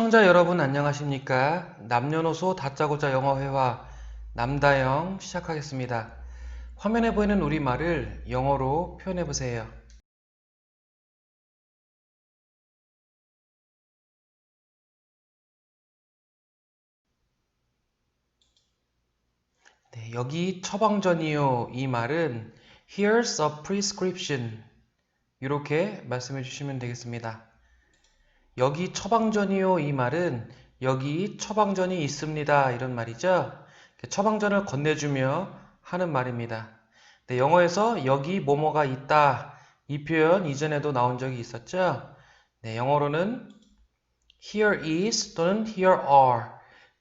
시청자 여러분 안녕하십니까? 남녀노소 다짜고짜 영어회화 남다영 시작하겠습니다. 화면에 보이는 우리말을 영어로 표현해 보세요. 네, 여기 처방전이요. 이 말은 Here's a prescription. 이렇게 말씀해 주시면 되겠습니다. 여기 처방전이요. 이 말은 여기 처방전이 있습니다. 이런 말이죠. 처방전을 건네주며 하는 말입니다. 네, 영어에서 여기 뭐뭐가 있다. 이 표현 이전에도 나온 적이 있었죠. 네, 영어로는 here is 또는 here are.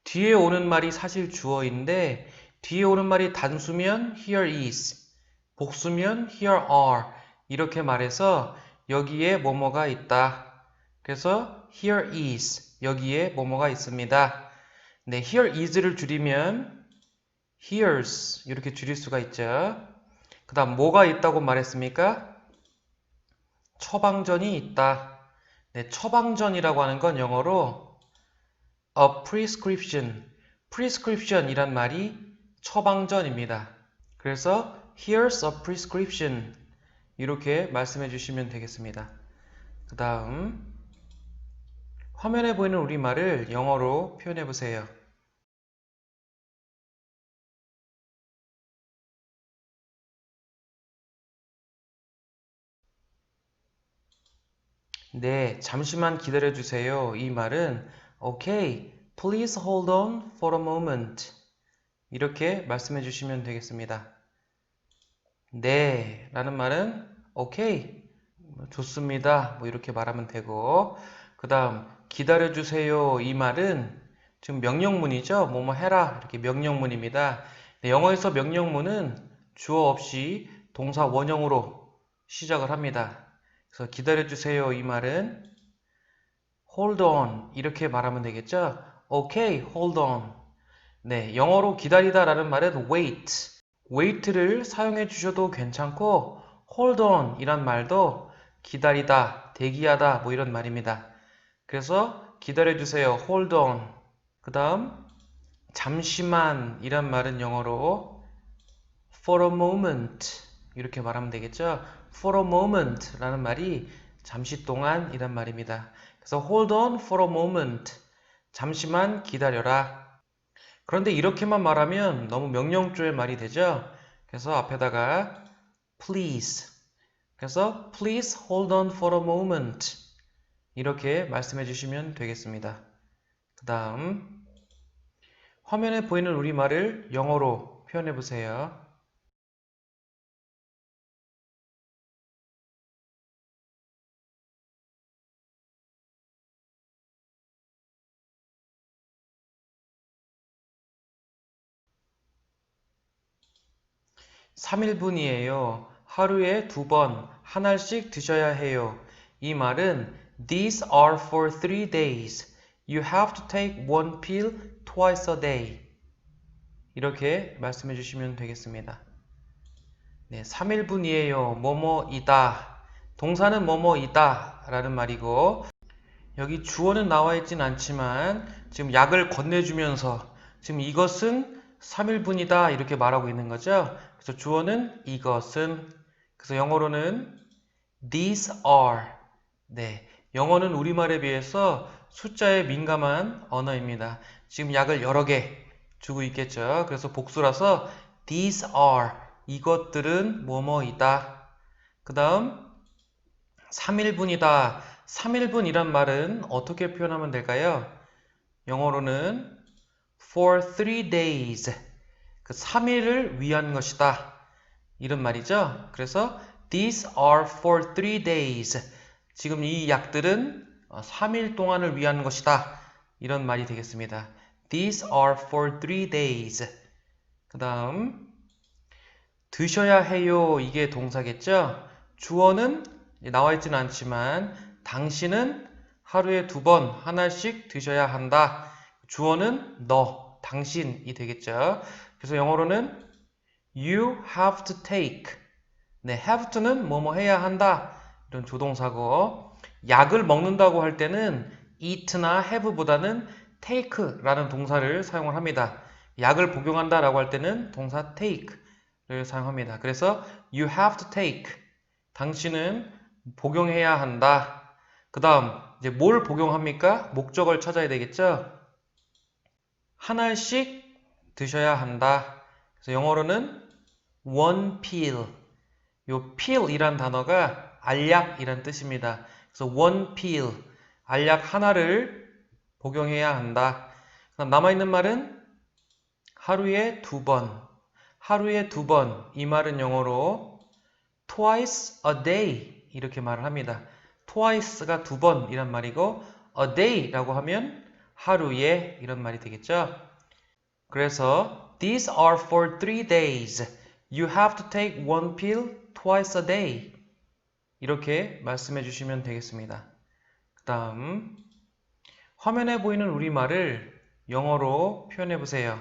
뒤에 오는 말이 사실 주어인데 뒤에 오는 말이 단수면 here is, 복수면 here are 이렇게 말해서 여기에 뭐뭐가 있다. 그래서 here is 여기에 뭐뭐가 있습니다. 네, here is를 줄이면 here's 이렇게 줄일 수가 있죠. 그 다음 뭐가 있다고 말했습니까? 처방전이 있다. 네, 처방전이라고 하는 건 영어로 a prescription, prescription 이란 말이 처방전입니다. 그래서 here's a prescription 이렇게 말씀해 주시면 되겠습니다. 그 다음 화면에 보이는 우리말을 영어로 표현해 보세요. 네, 잠시만 기다려 주세요. 이 말은 Okay, please hold on for a moment. 이렇게 말씀해 주시면 되겠습니다. 네, 라는 말은 뭐 좋습니다. 뭐 이렇게 말하면 되고 그 다음 기다려 주세요. 이 말은 지금 명령문이죠. 뭐뭐 해라 이렇게 명령문입니다. 네, 영어에서 명령문은 주어 없이 동사 원형으로 시작을 합니다. 그래서 기다려 주세요. 이 말은 hold on 이렇게 말하면 되겠죠. 오케이, hold on. 네, 영어로 기다리다 라는 말은 wait. wait를 사용해 주셔도 괜찮고 hold on 이란 말도 기다리다, 대기하다 뭐 이런 말입니다. 그래서 기다려 주세요. hold on. 그 다음 잠시만 이란 말은 영어로 for a moment 이렇게 말하면 되겠죠. for a moment 라는 말이 잠시 동안 이란 말입니다. 그래서 hold on for a moment 잠시만 기다려라. 그런데 이렇게만 말하면 너무 명령조의 말이 되죠. 그래서 앞에다가 please 그래서 please hold on for a moment 이렇게 말씀해 주시면 되겠습니다. 그 다음 화면에 보이는 우리말을 영어로 표현해 보세요. 삼일분이에요 하루에 두 번, 한 알씩 드셔야 해요. 이 말은 These are for three days. You have to take one pill twice a day. 이렇게 말씀해 주시면 되겠습니다. 네, 3일분이에요. 뭐뭐이다. 동사는 뭐뭐이다. 라는 말이고, 여기 주어는 나와 있진 않지만, 지금 약을 건네주면서, 지금 이것은 3일분이다. 이렇게 말하고 있는 거죠. 그래서 주어는 이것은, 그래서 영어로는 these are. 네. 영어는 우리말에 비해서 숫자에 민감한 언어입니다. 지금 약을 여러 개 주고 있겠죠. 그래서 복수라서 these are. 이것들은 뭐뭐이다. 그 다음 3일분이다. 3일분이란 말은 어떻게 표현하면 될까요? 영어로는 for three days. 그 3일을 위한 것이다. 이런 말이죠. 그래서 these are for three days. 지금 이 약들은 3일 동안을 위한 것이다. 이런 말이 되겠습니다. These are for three days. 그 다음 드셔야 해요. 이게 동사겠죠? 주어는 나와 있지는 않지만 당신은 하루에 두 번 하나씩 드셔야 한다. 주어는 너, 당신이 되겠죠. 그래서 영어로는 you have to take. 네, have to는 뭐뭐 해야 한다. 이런 조동사고 약을 먹는다고 할 때는 eat나 have보다는 take라는 동사를 사용을 합니다. 약을 복용한다 라고 할 때는 동사 take를 사용합니다. 그래서 you have to take. 당신은 복용해야 한다. 그 다음 이제 뭘 복용합니까? 목적을 찾아야 되겠죠? 한 알씩 드셔야 한다. 그래서 영어로는 one pill. 요 pill이란 단어가 알약이란 뜻입니다. 그래서 one pill. 알약 하나를 복용해야 한다. 그럼 남아있는 말은 하루에 두 번. 하루에 두 번. 이 말은 영어로 twice a day 이렇게 말을 합니다. twice가 두 번 이란 말이고 a day라고 하면 하루에 이런 말이 되겠죠. 그래서 these are for three days. You have to take one pill twice a day. 이렇게 말씀해 주시면 되겠습니다. 그 다음 화면에 보이는 우리말을 영어로 표현해 보세요.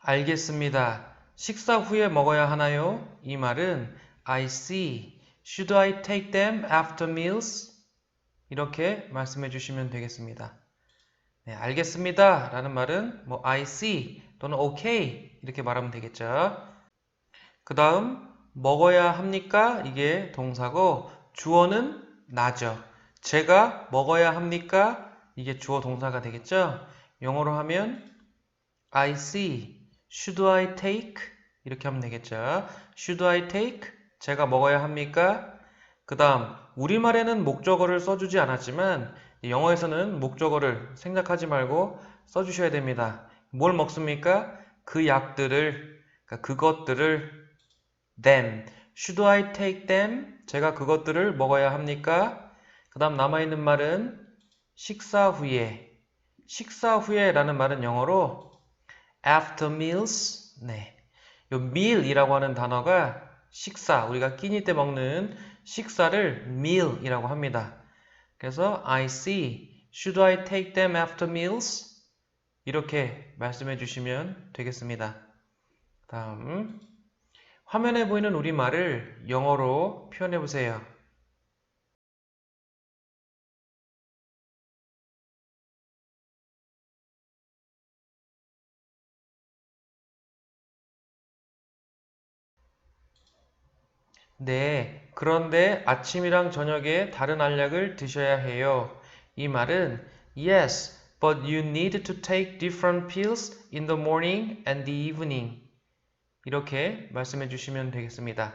알겠습니다. 식사 후에 먹어야 하나요? 이 말은 I see. Should I take them after meals? 이렇게 말씀해 주시면 되겠습니다. 네, 알겠습니다. 라는 말은 뭐 I see 또는 okay 이렇게 말하면 되겠죠. 그 다음 먹어야 합니까? 이게 동사고 주어는 나죠. 제가 먹어야 합니까? 이게 주어 동사가 되겠죠. 영어로 하면 I see Should I take? 이렇게 하면 되겠죠. Should I take? 제가 먹어야 합니까? 그 다음 우리말에는 목적어를 써주지 않았지만 영어에서는 목적어를 생각하지 말고 써주셔야 됩니다. 뭘 먹습니까? 그 약들을, 그러니까 그것들을 them. Should I take them? 제가 그것들을 먹어야 합니까? 그 다음 남아있는 말은 식사 후에. 식사 후에 라는 말은 영어로 after meals. 네. 요 meal이라고 하는 단어가 식사, 우리가 끼니 때 먹는 식사를 meal이라고 합니다. 그래서 I see. Should I take them after meals? 이렇게 말씀해 주시면 되겠습니다. 다음 화면에 보이는 우리말을 영어로 표현해 보세요. 네, 그런데 아침이랑 저녁에 다른 알약을 드셔야 해요. 이 말은 Yes, but you need to take different pills in the morning and the evening. 이렇게 말씀해 주시면 되겠습니다.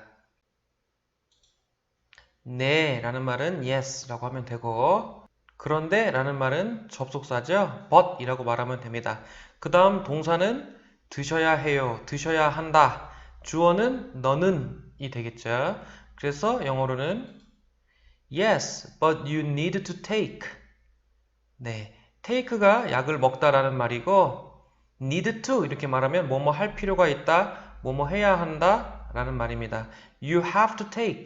네 라는 말은 yes 라고 하면 되고 그런데 라는 말은 접속사죠. but 이라고 말하면 됩니다. 그 다음 동사는 드셔야 해요. 드셔야 한다. 주어는 너는 이 되겠죠. 그래서 영어로는 Yes, but you need to take. 네, take가 약을 먹다라는 말이고 need to 이렇게 말하면 뭐뭐 할 필요가 있다, 뭐뭐 해야 한다 라는 말입니다. You have to take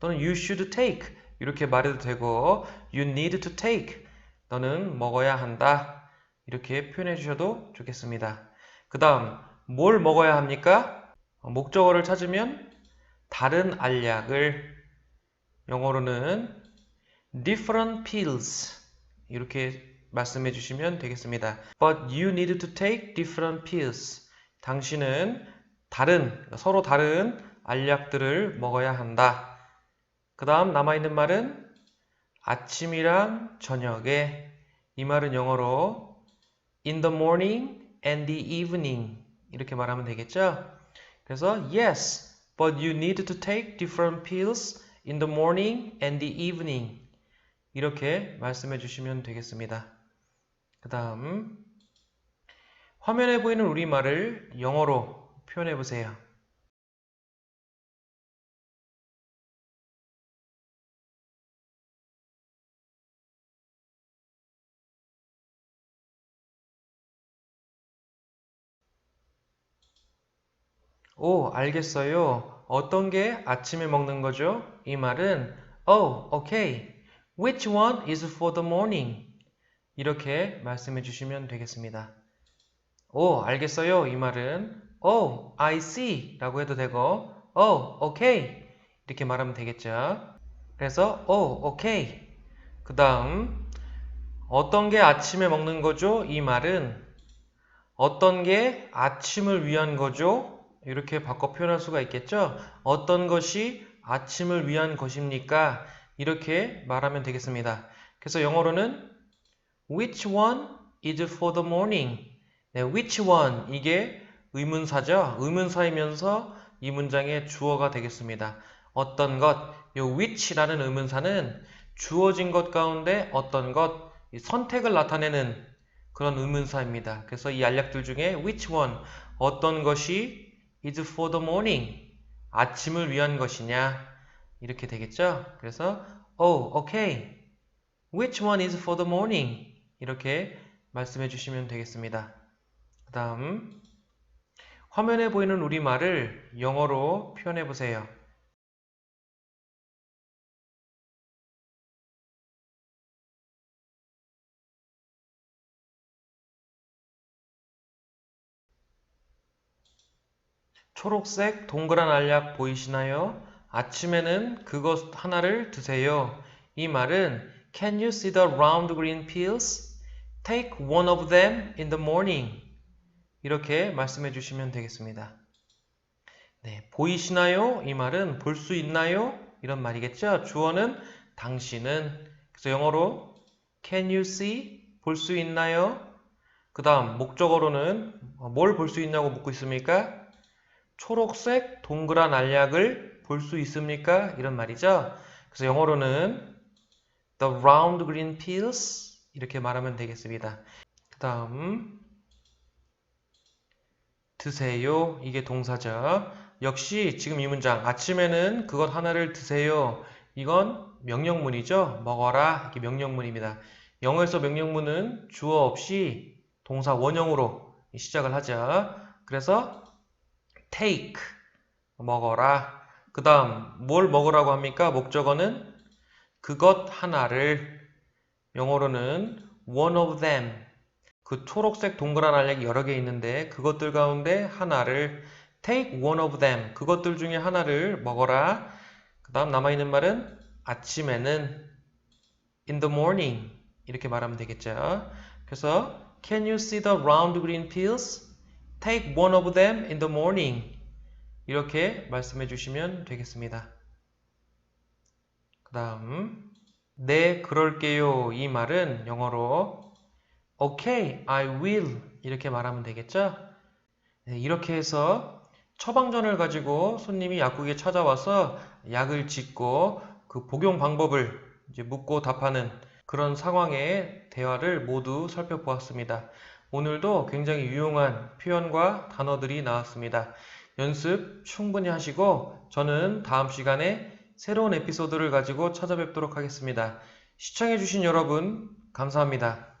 또는 you should take 이렇게 말해도 되고 you need to take 너는 먹어야 한다 이렇게 표현해 주셔도 좋겠습니다. 그 다음 뭘 먹어야 합니까? 목적어를 찾으면 다른 알약을 영어로는 different pills 이렇게 말씀해 주시면 되겠습니다. But you need to take different pills. 당신은 다른 서로 다른 알약들을 먹어야 한다. 그 다음 남아있는 말은 아침이랑 저녁에 이 말은 영어로 in the morning and the evening 이렇게 말하면 되겠죠? 그래서 yes, But you need to take different pills in the morning and the evening. 이렇게 말씀해 주시면 되겠습니다. 그 다음 화면에 보이는 우리말을 영어로 표현해 보세요. 오, 알겠어요. 어떤 게 아침에 먹는 거죠? 이 말은 Oh, okay. Which one is for the morning? 이렇게 말씀해 주시면 되겠습니다. 오, 알겠어요. 이 말은 Oh, I see 라고 해도 되고 Oh, okay 이렇게 말하면 되겠죠. 그래서 Oh, okay 그 다음 어떤 게 아침에 먹는 거죠? 이 말은 어떤 게 아침을 위한 거죠? 이렇게 바꿔 표현할 수가 있겠죠? 어떤 것이 아침을 위한 것입니까? 이렇게 말하면 되겠습니다. 그래서 영어로는 Which one is for the morning? 네, which one 이게 의문사죠. 의문사이면서 이 문장의 주어가 되겠습니다. 어떤 것, 요 which라는 의문사는 주어진 것 가운데 어떤 것, 선택을 나타내는 그런 의문사입니다. 그래서 이 알약들 중에 which one, 어떤 것이 is for the morning, 아침을 위한 것이냐 이렇게 되겠죠. 그래서 oh, okay, which one is for the morning 이렇게 말씀해 주시면 되겠습니다. 그 다음 화면에 보이는 우리말을 영어로 표현해 보세요. 초록색 동그란 알약 보이시나요? 아침에는 그것 하나를 드세요. 이 말은 Can you see the round green pills? Take one of them in the morning. 이렇게 말씀해 주시면 되겠습니다. 네, 보이시나요? 이 말은 볼 수 있나요? 이런 말이겠죠. 주어는 당신은 그래서 영어로 Can you see? 볼 수 있나요? 그 다음 목적어로는 뭘 볼 수 있냐고 묻고 있습니까? 초록색 동그란 알약을 볼 수 있습니까? 이런 말이죠. 그래서 영어로는 the round green pills 이렇게 말하면 되겠습니다. 그 다음 드세요. 이게 동사죠. 역시 지금 이 문장 아침에는 그것 하나를 드세요. 이건 명령문이죠. 먹어라. 이게 명령문입니다. 영어에서 명령문은 주어 없이 동사 원형으로 시작을 하죠. 그래서 take 먹어라. 그 다음 뭘 먹으라고 합니까? 목적어는 그것 하나를 영어로는 one of them 그 초록색 동그란 알약이 여러 개 있는데 그것들 가운데 하나를 take one of them 그것들 중에 하나를 먹어라. 그 다음 남아있는 말은 아침에는 in the morning 이렇게 말하면 되겠죠. 그래서 can you see the round green pills? Take one of them in the morning. 이렇게 말씀해 주시면 되겠습니다. 그 다음 네, 그럴게요. 이 말은 영어로 Okay, I will 이렇게 말하면 되겠죠? 네, 이렇게 해서 처방전을 가지고 손님이 약국에 찾아와서 약을 짓고 그 복용 방법을 이제 묻고 답하는 그런 상황의 대화를 모두 살펴보았습니다. 오늘도 굉장히 유용한 표현과 단어들이 나왔습니다. 연습 충분히 하시고 저는 다음 시간에 새로운 에피소드를 가지고 찾아뵙도록 하겠습니다. 시청해주신 여러분 감사합니다.